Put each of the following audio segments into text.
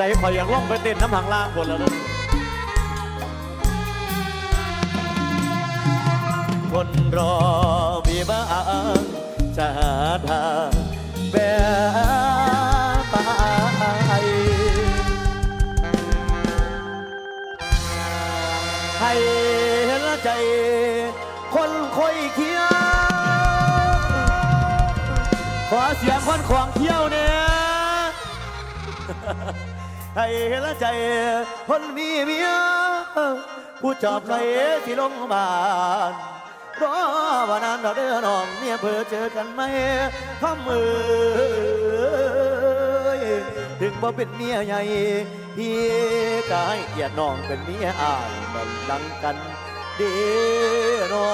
ใจข่อยอยากล่องไปเต้นน้ำหางล่างคนแล้วนะคนรอมีบ้างจะหาทางแบไปให้ห็นใจคนคอยเคียงขอเสียงคนขวางเที่ยวเนี่ย ให้เห็นใจคนมีเมียผู้จอบไหลที่ลงบานรอวันนั้นเราเดินน้องเมียเพื่อเจอกันไหมทำมือถึงบ่เป็นเมียใหญ่พี่ก็ให้เกียรติน้องเป็นเมียอายบันดังกันเดีนอ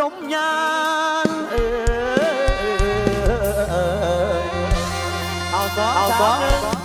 นมยานเออ เอา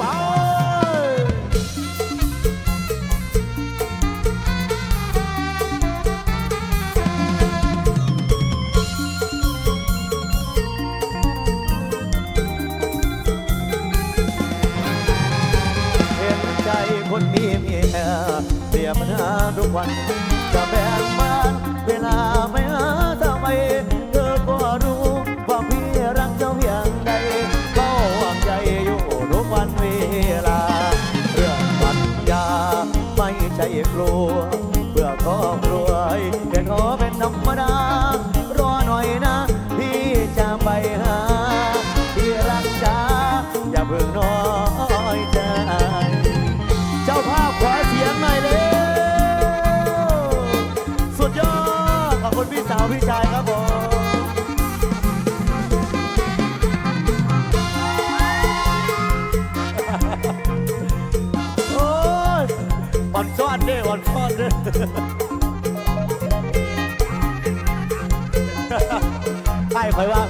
ใช่คอยว่า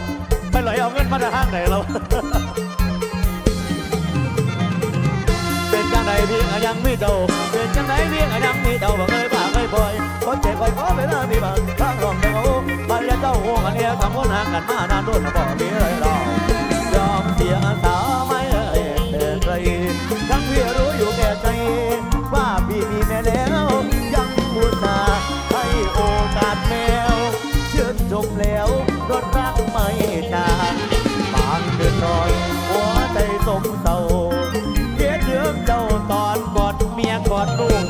ไปหลอยเอาเงินมาจากห้างไหนเรา เป็นจังไหนพี่ก็ยังไม่เดาเป็นจังไหนพี่ก็ยังไม่เดาบ่เคยป่าเคยปล่อยคนเจ็บคอยขอเวลามีบางครั้งลองเขามาเรียนเจ้าหัวกันเนี่ยทำคนห่างกันมานานโดนบ่มีอะไรเรายอมเสียสาวไม่เอ่ยใครทั้งพี่รู้อยู่แก่ใจว่าพี่มีแม่แล้ ชื่นชมแล้วรถรักไม่จาบางเดือนรอนหัวใจสมเศร้าเกลียดเรื่องเจ้าตอนกอดเมียกอดลูก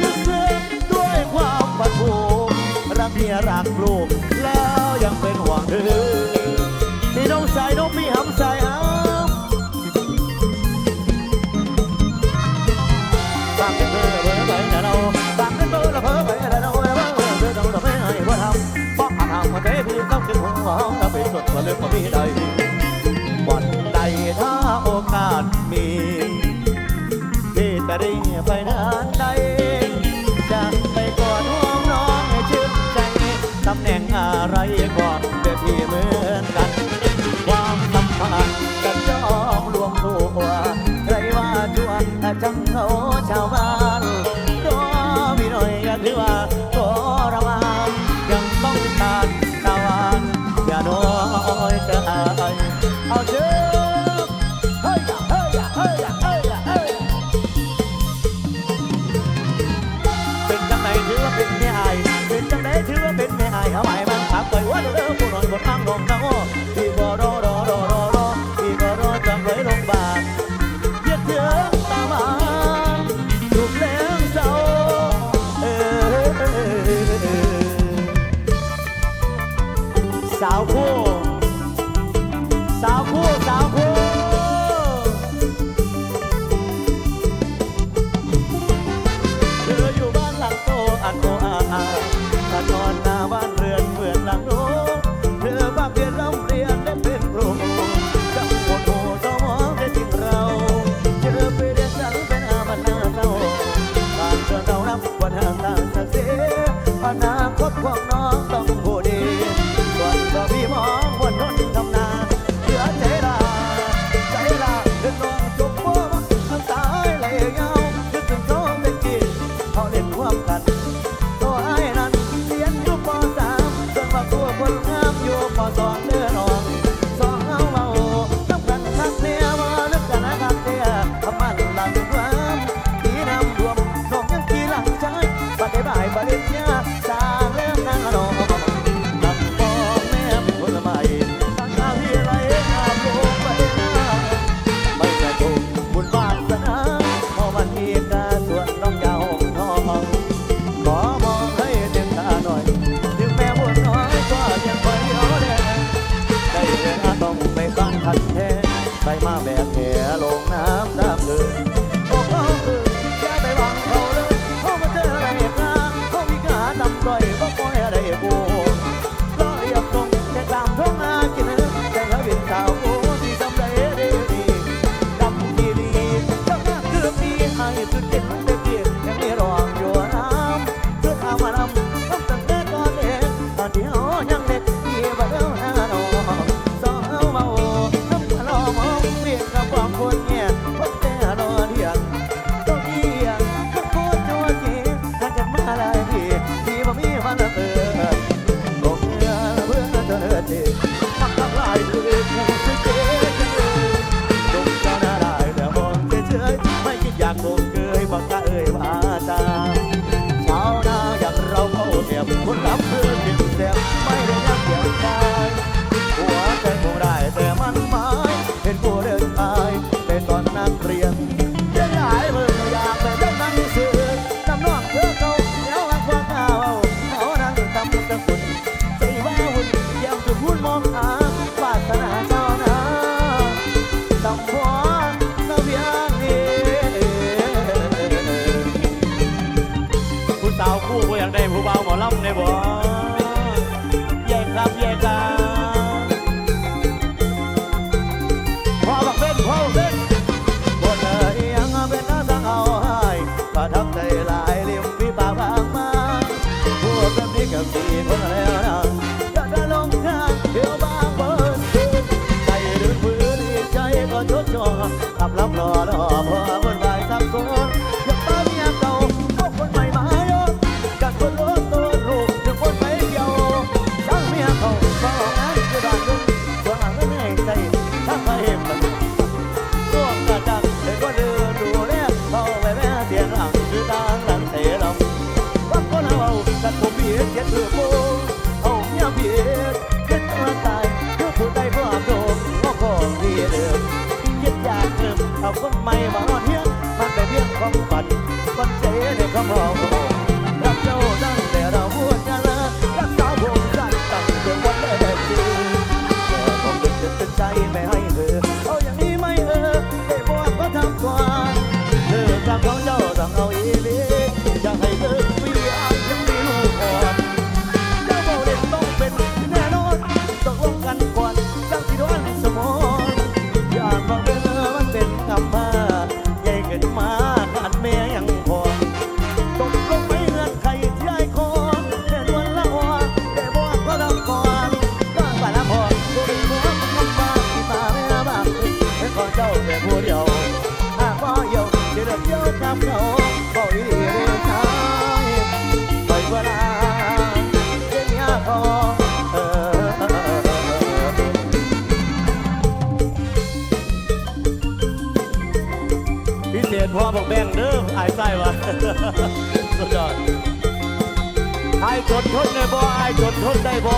ลึกซึ้งด้วยความปะทูรักเมียรักลูก เลือกมามีใดวันใดถ้าโอกาสมี เน ใส่มาแบบแหลงน้า নেওয়া สุดยอดไอ้จนทนในบ่ไอ้จนทนได้บ่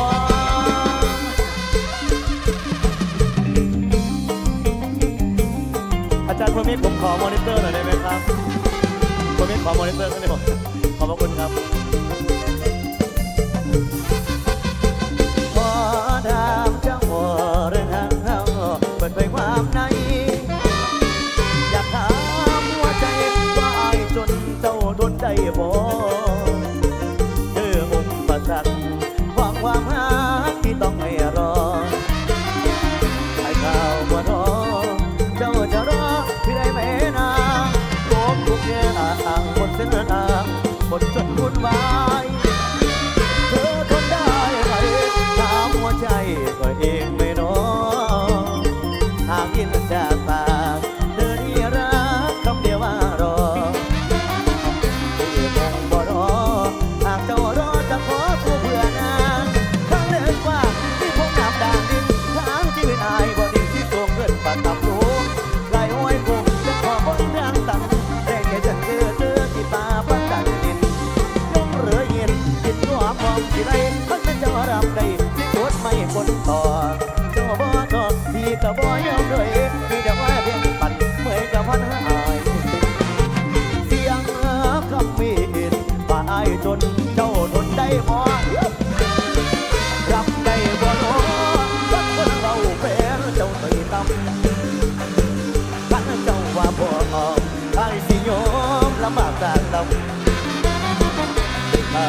อาจารย์พรมิตผมขอมอนิเตอร์หน่อยได้ไหมครับพรมิตขอมอนิเตอร์ก็ได้หมขอบพระคุณครับ 怎？ ได้บ่รับได้บ่นาะสักคนเราเป็นเจ้าตีตำขันเจ้าว่าบ่ออกไอ้สิยอมลำบากจากลำไอ้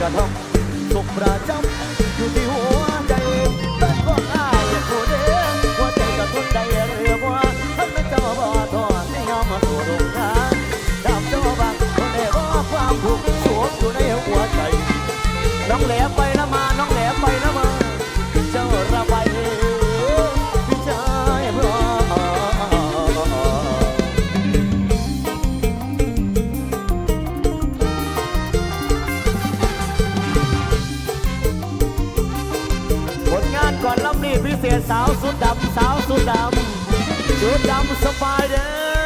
กระทำสุขประจำอยู่ที่หัวใจเป็นของอ้ายผู้เดียวหัวใจก็ทนได้หรือบ่ขันเจ้าบ่ทอดไม่ยอมมาสู่ดงงานดำเจ้าบางคนได้บ่ความทุกข์สวมอยู่ในหัวใจ น้องแหลมไปแล้วมา น้องแหลมไปแล้วมา เจ้าระบายพี่ชายเพื่อผลงานก่อนลำนี้พิเศษสาวสุดดำ สาวสุดดำ สุดดำสบายเด้ง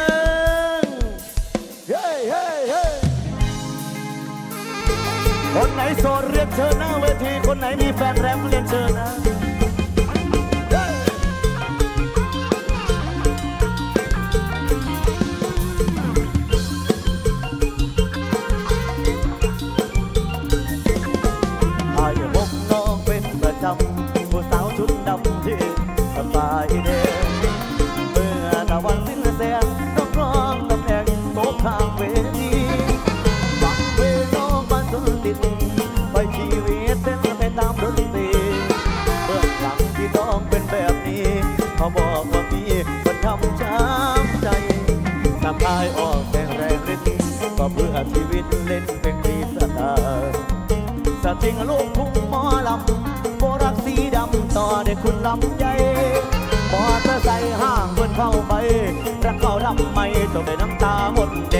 คนไหนโสดเรียนเชิญหน้าเวที คนไหนมีแฟนแรมเรียนเชิญนะเฮ้ยอายพบน้อเป็นประจำ งลูกทุ่งหมอลำโบรักสีดำต่อได้คุณลำใหญ่มอเตอร์ไซค์ห้างเพื่อนเข้าไปรักเขาทำไมต้องไปน้ำตาหมดเด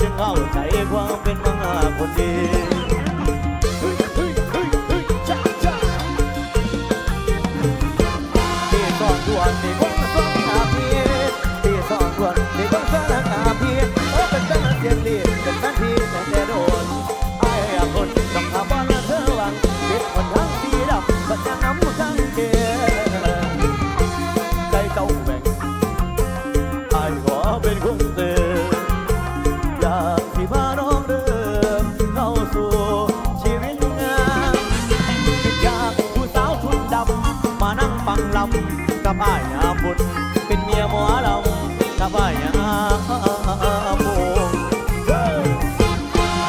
จึงเข้าใจความเป็นมังอาคนดี อ้ายยามบุญเป็นเมียหมอลำกับอ้ายยามบุญ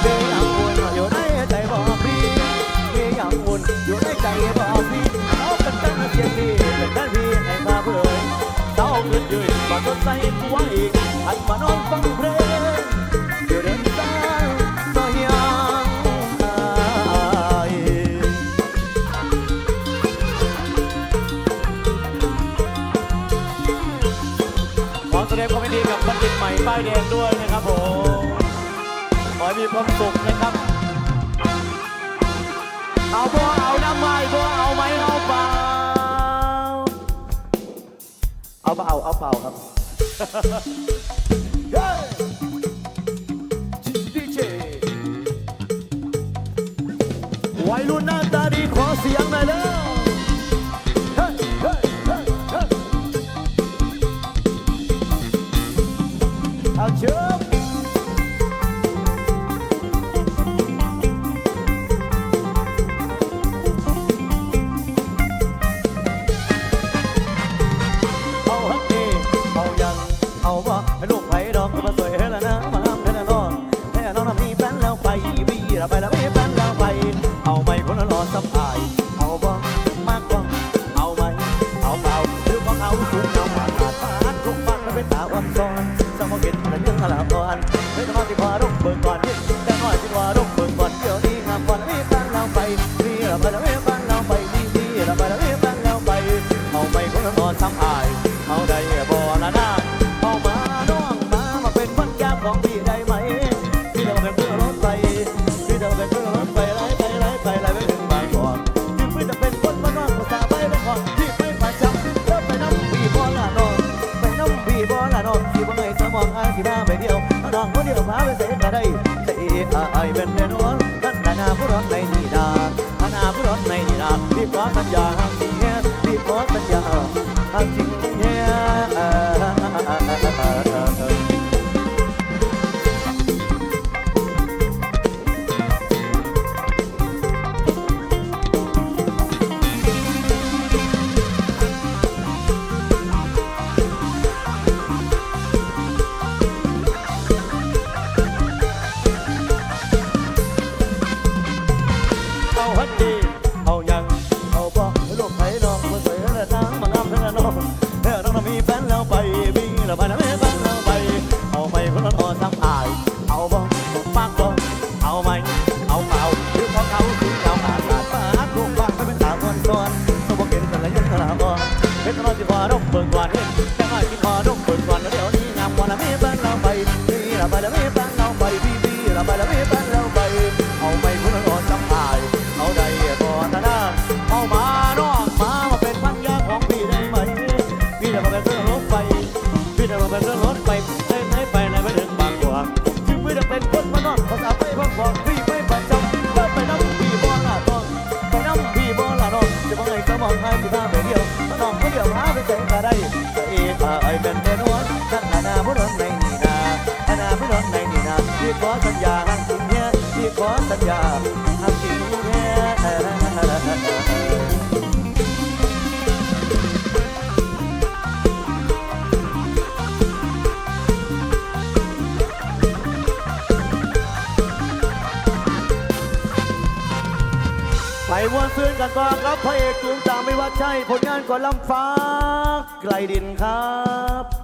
เฮียยังบุญอยู่ในใจบ่พี่เมียยังบุญอยู่ในใจบ่พี่เอาเป็นแฟนเสียงดีเป็นแฟนพี่ให้มาเผยเต้าเกิดยืนมาสดใสผัวอีกหันมานอนฟังเพลง ความสุขนะครับ เอาบ่เอาน้ำไม้บ่เอาไหมเอาเปล่า เอาเปล่าเอาเปล่าครับย้ดีเจวัยรุ่นหน้าตาดีขอเสียงหน่อยเด้อเฮ้ยเฮ้ยเฮ้ยเฮ้ยเอาเชิญ บีละไได้เตะไอเป็นแน่นอนนั่นนานาผู้ร้องในนีดานานาผู้ร้องในนีดาพี่ขอสัญญาที่แง่พี่ขอสัญญาที่ ขอสัญญาหักจริงแท้พี่ขอสัญญาหักจริงแท้ไปวนซื้อกันบ้างรับพระเอกจูนต่างไม่ว่าใช่ผลงานก่อนลำฟ้าไกลดินครับ